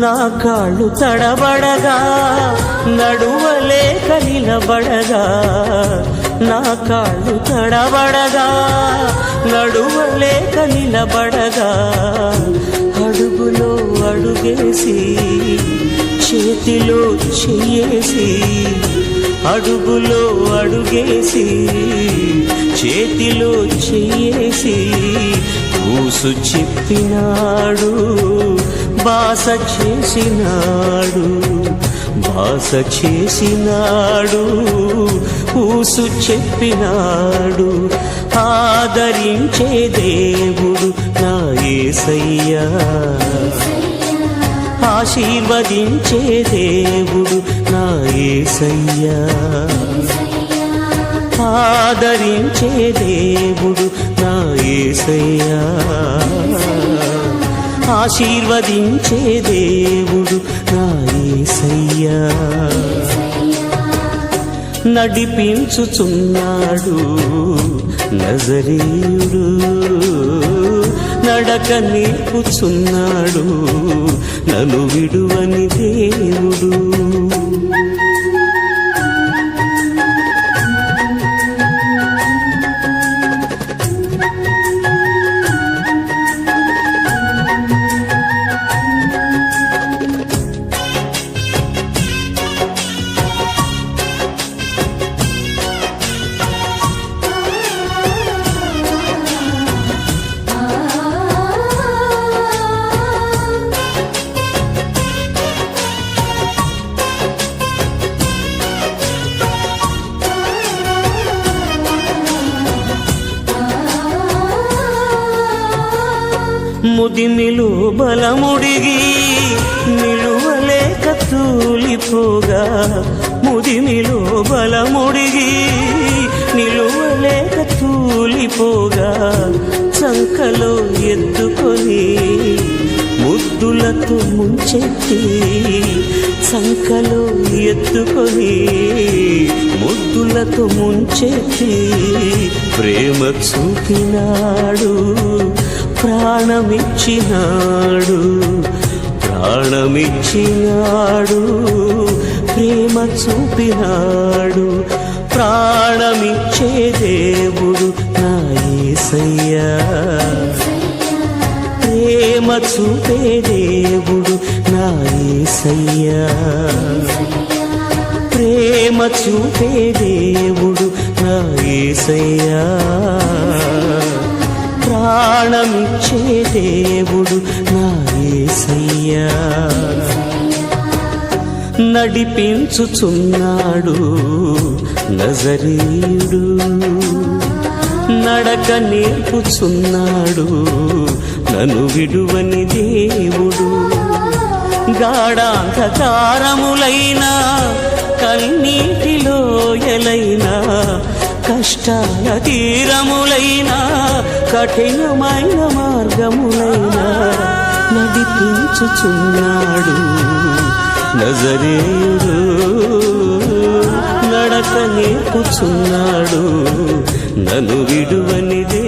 నా కాళ్ళు తడబడగా నడువలేక నిలబడగా నా కాళ్ళు తడబడగా నడువలేక నిలబడగా అడుగులో అడుగేసి చేతిలో చెయ్యేసి అడుగులో అడుగేసి చేతిలో చెయ్యేసి ఊసు చెప్పినాడు బాస చేసినాడు బాస చేసినాడు ఊసు చెప్పినాడు. ఆదరించే దేవుడు నా ఏసయ్యా. ఆశీర్వదించే దేవుడు నా ఏసయ్యా. ఆదరించే దేవుడు ఏసయ్యా. ఆశీర్వదించే దేవుడు నా ఏసయ్యా. నడిపించుచున్నాడు నజరీయుడు. నడక నేర్పుచున్నాడు నన్ను విడువని దేవుడు. ముదిమిలు బలముడిగి నిలువలేక తూలిపోగా ముదిమిలు బలముడిగి నిలువలేక తూలిపోగా చంకలో ఎత్తుకొని ముద్దులతో ముంచెత్తి చంకలో ఎత్తుకొని ముద్దులతో ముంచెత్తి ప్రేమ చూపినాడు ప్రాణమిచ్చినాడు ప్రాణమిచ్చినాడు ప్రేమ చూపినాడు ప్రాణమిచ్చే దేవుడు నా యేసయ్యా ప్రేమ చూపే దేవుడు నా యేసయ్యా ప్రేమ చూపే దేవుడు నా యేసయ్యా ప్రాణమిచ్చే దేవుడు నా నడిపించుచున్నాడు నజరీయుడు. నడక నేర్పుచున్నాడు నన్ను విడువని దేవుడు. గాఢాంధకారములైన కన్నీటిలో ఎలైనా కష్టాల తీరములైన కఠినమైన మార్గములైన నడిపించుచున్నాడు. నజరేయుడు నడక నేర్పుచున్నాడు. నన్ను విడువనిదే